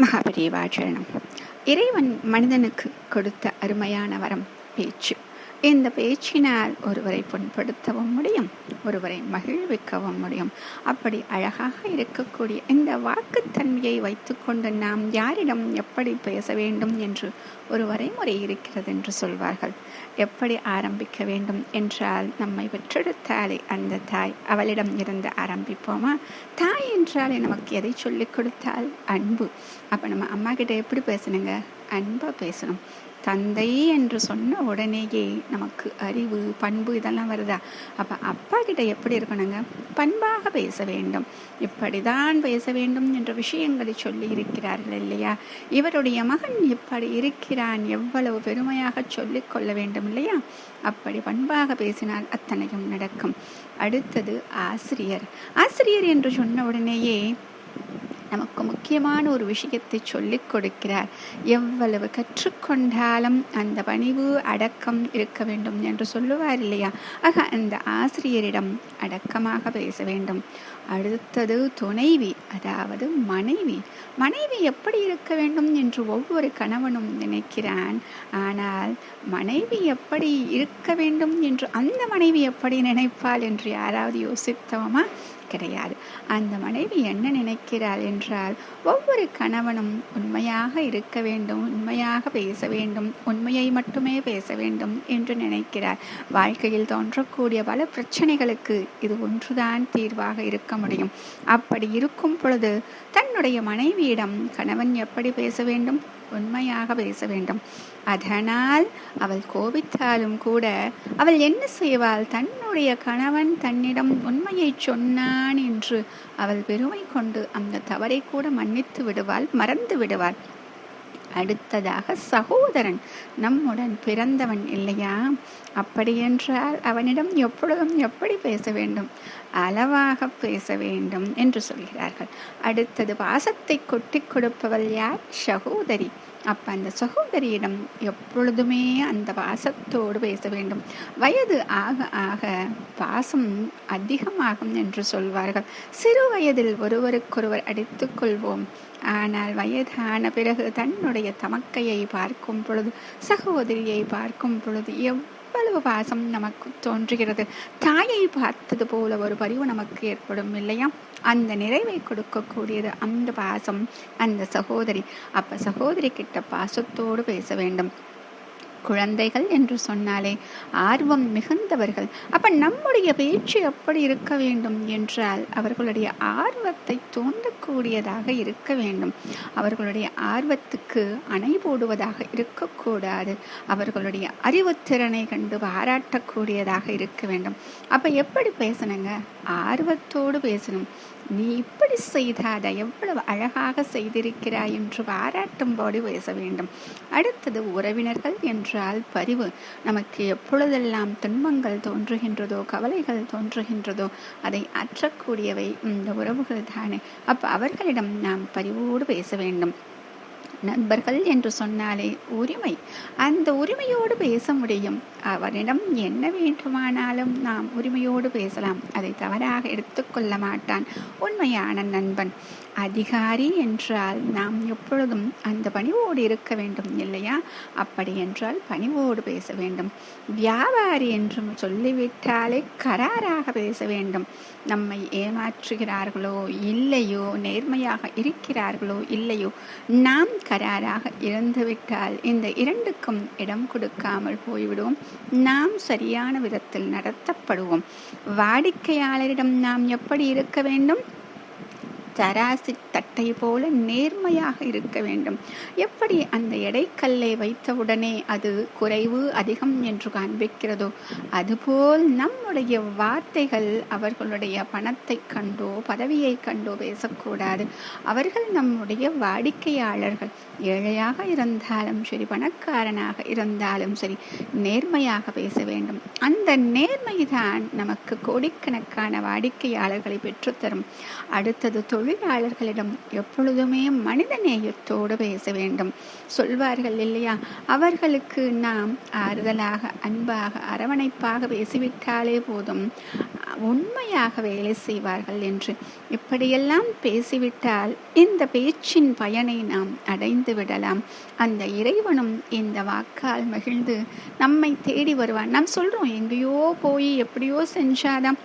மகாபரிவாச்சரணம் இறைவன் மனிதனுக்கு கொடுத்த அருமையான வரம் பேச்சு. இந்த பேச்சினால் ஒருவரை புண்படுத்தவும் முடியும் ஒருவரை மகிழ்விக்கவும் முடியும். அப்படி அழகாக இருக்கக்கூடிய இந்த வாக்குத்தன்மையை வைத்துக்கொண்டு நாம் யாரிடம் எப்படி பேச வேண்டும் என்று ஒரு வரைமுறை இருக்கிறது என்று சொல்வார்கள். எப்படி ஆரம்பிக்க வேண்டும் என்றால் நம்மை பெற்றெடுத்தாலே அந்த தாய் அவளிடம் இருந்து ஆரம்பிப்போமா? தாய் என்றாலே நமக்கு எதை சொல்லிக் கொடுத்தால்? அன்பு. அப்போ நம்ம அம்மா கிட்ட எப்படி பேசணுங்க? அன்பாக பேசணும். தந்தை என்று சொன்ன உடனேயே நமக்கு அறிவு பண்பு இதெல்லாம் வருதா? அப்போ அப்பா கிட்ட எப்படி இருக்கணுங்க? பண்பாக பேச வேண்டும். இப்படிதான் பேச வேண்டும் என்ற விஷயங்களை சொல்லி இருக்கிறார்கள் இல்லையா? இவருடைய மகன் எப்படி இருக்கிறான் எவ்வளவு பெருமையாக சொல்லிக் கொள்ள வேண்டும் இல்லையா? அப்படி பண்பாக பேசினால் அத்தனையும் நடக்கும். அடுத்தது ஆசிரியர். ஆசிரியர் என்று சொன்ன உடனேயே நமக்கு முக்கியமான ஒரு விஷயத்தை சொல்லிக் கொடுக்கிறார். எவ்வளவு கற்றுக்கொண்டாலும் அந்த பணிவு அடக்கம் இருக்க வேண்டும் என்று சொல்லுவார் இல்லையா? ஆக அந்த ஆசிரியரிடம் அடக்கமாக பேச வேண்டும். அடுத்தது துணைவி அதாவது மனைவி. மனைவி எப்படி இருக்க வேண்டும் என்று ஒவ்வொரு கணவனும் நினைக்கிறான். ஆனால் மனைவி எப்படி இருக்க வேண்டும் என்று அந்த மனைவி எப்படி நினைப்பாள் என்று யாராவது யோசித்தோமா கிடையாது. அந்த மனைவி என்ன நினைக்கிறாள் என்றால் ஒவ்வொரு கணவனும் உண்மையாக இருக்க வேண்டும் உண்மையாக பேச வேண்டும் உண்மையை மட்டுமே பேச வேண்டும் என்று நினைக்கிறார். வாழ்க்கையில் தோன்றக்கூடிய பல பிரச்சனைகளுக்கு இது ஒன்றுதான் தீர்வாக இருக்க முடியும். அப்படி இருக்கும் பொழுது தன்னுடைய மனைவியிடம் கணவன் எப்படி பேச வேண்டும்? உண்மையாக பேச வேண்டும். அதனால் அவள் கோபித்தாலும் கூட அவள் என்ன செய்வாள்? தன்னுடைய கணவன் தன்னிடம் உண்மையை சொன்னான் என்று அவள் பெருமை கொண்டு அந்த தவறை கூட மன்னித்து விடுவாள் மறந்து விடுவாள். அடுத்ததாக சகோதரன் நம்முடன் பிறந்தவன் இல்லையா? அப்படியென்றால் அவனிடம் எப்பொழுதும் எப்படி பேச வேண்டும்? அளவாக பேச வேண்டும் என்று சொல்கிறார்கள். அடுத்தது பாசத்தை கொட்டி கொடுப்பவள் யார்? சகோதரி. அப்போ அந்த சகோதரியிடம் எப்பொழுதுமே அந்த பாசத்தோடு பேச வேண்டும். வயது ஆக ஆக பாசம் அதிகமாகும் என்று சொல்வார்கள். சிறு வயதில் ஒருவருக்கொருவர் அடித்துக்கொள்வோம் ஆனால் வயதான பிறகு தன்னுடைய தமக்கையை பார்க்கும் பொழுது சகோதரியை பார்க்கும் பொழுது எவ் எவ்வளவு பாசம் நமக்கு தோன்றுகிறது? தாயை பார்த்தது போல ஒரு பரிவு நமக்கு ஏற்படும் இல்லையா? அந்த நிறைவை கொடுக்கக்கூடியது அந்த பாசம் அந்த சகோதரி. அப்ப சகோதரி கிட்ட பாசத்தோடு பேச வேண்டும். குழந்தைகள் என்று சொன்னாலே ஆர்வம் மிகுந்தவர்கள். அப்ப நம்முடைய பேச்சு எப்படி இருக்க வேண்டும் என்றால் அவர்களுடைய ஆர்வத்தை தூண்டக்கூடியதாக இருக்க வேண்டும். அவர்களுடைய ஆர்வத்துக்கு அணை போடுவதாக இருக்கக்கூடாது. அவர்களுடைய அறிவுத்திறனை கண்டு பாராட்டக்கூடியதாக இருக்க வேண்டும். அப்ப எப்படி பேசணுங்க? ஆர்வத்தோடு பேசணும். நீ இப்படி செய்தாத எவ்வளவு அழகாக செய்திருக்கிறாய் என்று பாராட்டும்போடு பேச வேண்டும். அடுத்தது உறவினர்கள் என்று என்றால் பரிவு. நமக்கு எப்பொழுதெல்லாம் துன்பங்கள் தோன்றுகின்றதோ கவலைகள் தோன்றுகின்றதோ அதை அற்றக்கூடியவை இந்த உறவுகள் தானே. அப்ப அவர்களிடம் நாம் பரிவோடு பேச வேண்டும். நண்பர்கள் என்று சொன்னாலே உரிமை. அந்த உரிமையோடு பேச முடியும். அவரிடம் என்ன வேண்டுமானாலும் நாம் உரிமையோடு பேசலாம். அதை தவறாக எடுத்துக்கொள்ள மாட்டான் உண்மையான நண்பன். அதிகாரி என்றால் நாம் எப்பொழுதும் அந்த பணிவோடு இருக்க வேண்டும் இல்லையா? அப்படி என்றால் பணிவோடு பேச வேண்டும். வியாபாரி என்றும் சொல்லிவிட்டாலே கராராக பேச வேண்டும். நம்மை ஏமாற்றுகிறார்களோ இல்லையோ நேர்மையாக இருக்கிறார்களோ இல்லையோ நாம் கராராக இறந்துவிட்டால் இந்த இரண்டுக்கும் இடம் கொடுக்காமல் போய்விடுவோம். நாம் சரியான விதத்தில் நடத்தப்படுவோம். வாடிக்கையாளரிடம் நாம் எப்படி இருக்க வேண்டும்? தராசி தட்டை போல நேர்மையாக இருக்க வேண்டும். எப்படி அந்த எடைக்கல்லை வைத்தவுடனே அது குறைவு அதிகம் என்று காண்பிக்கிறதோ அதுபோல் நம்முடைய வார்த்தைகள் அவர்களுடைய பணத்தை கண்டோ பதவியை கண்டோ பேசக்கூடாது. அவர்கள் நம்முடைய வாடிக்கையாளர்கள். ஏழையாக இருந்தாலும் சரி பணக்காரனாக இருந்தாலும் சரி நேர்மையாக பேச வேண்டும். அந்த நேர்மைதான் நமக்கு கோடிக்கணக்கான வாடிக்கையாளர்களை பெற்றுத்தரும். அடுத்தது தொழிலாளர்களிடம் எப்பொழுதுமே மனித நேயத்தோடு பேச வேண்டும். சொல்வார்கள் இல்லையா? அவர்களுக்கு நாம் ஆறுதலாக அன்பாக அரவணைப்பாக பேசிவிட்டாலே போதும். உண்மையாக வேலை செய்வார்கள் என்று. இப்படியெல்லாம் பேசிவிட்டால் இந்த பேச்சின் பயனை நாம் அடைந்து விடலாம். அந்த இறைவனும் இந்த வாக்கால் மகிழ்ந்து நம்மை தேடி வருவான். நாம் சொல்றோம் எங்கேயோ போய் எப்படியோ செஞ்சாதான்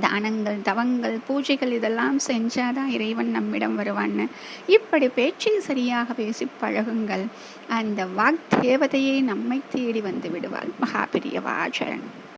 தானங்கள் தவங்கள் பூஜைகள் இதெல்லாம் செஞ்சாதான் இறைவன் நம்மிடம் வருவான்னு. இப்படி பேச்சை சரியாக பேசி பழகுங்கள். அந்த வாக் தேவதையை நம்மை தேடி வந்து விடுவாள். மகாபிரிய வாச்சரன்